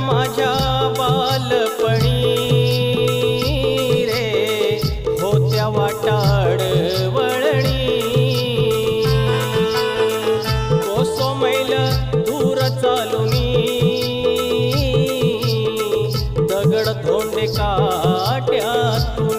माझ्या बालपणी रे होत्या वाटाड वळणी. कोसो मैल दूर चालुनी दगड धोंडे काट्यातुनी